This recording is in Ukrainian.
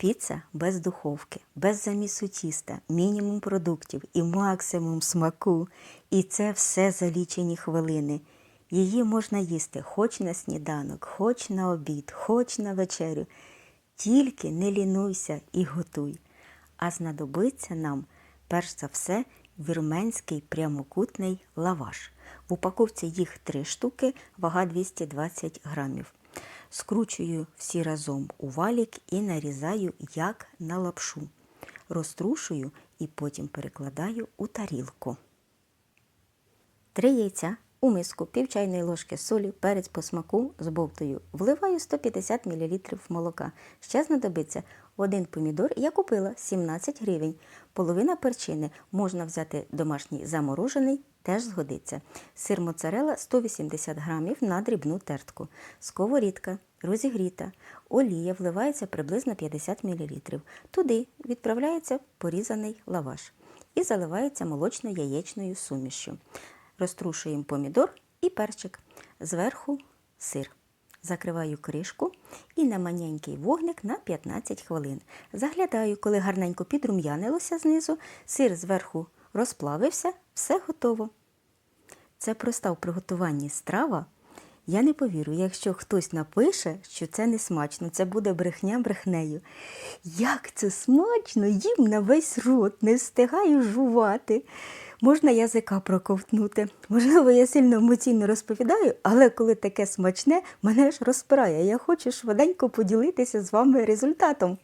Піца без духовки, без замісу тіста, мінімум продуктів і максимум смаку. І це все за лічені хвилини. Її можна їсти хоч на сніданок, хоч на обід, хоч на вечерю. Тільки не лінуйся і готуй. А знадобиться нам, перш за все, вірменський прямокутний лаваш. В упаковці їх три штуки, вага 220 грамів. Скручую всі разом у валік і нарізаю як на лапшу. Розтрушую і потім перекладаю у тарілку. Три яйця у миску, пів чайної ложки солі, перець по смаку збовтую. Вливаю 150 мл молока. Ще знадобиться один помідор. Я купила 17 гривень. Половина перчини. Можна взяти домашній заморожений, теж згодиться. Сир моцарела 180 грамів на дрібну тертку. Сковорідка розігріта. Олія вливається приблизно 50 мл. Туди відправляється порізаний лаваш і заливається молочно-яєчною сумішю. Розтрушуємо помідор і перчик. Зверху сир. Закриваю кришку і на маленький вогник на 15 хвилин. Заглядаю, коли гарненько підрум'янилося знизу, сир зверху розплавився, все готово. Це проста в приготуванні страва. Я не повірю, якщо хтось напише, що це не смачно, це буде брехня брехнею. Як це смачно, їм на весь рот, не встигаю жувати. Можна язика проковтнути. Можливо, я сильно емоційно розповідаю, але коли таке смачне, мене ж розпирає. Я хочу швиденько поділитися з вами результатом.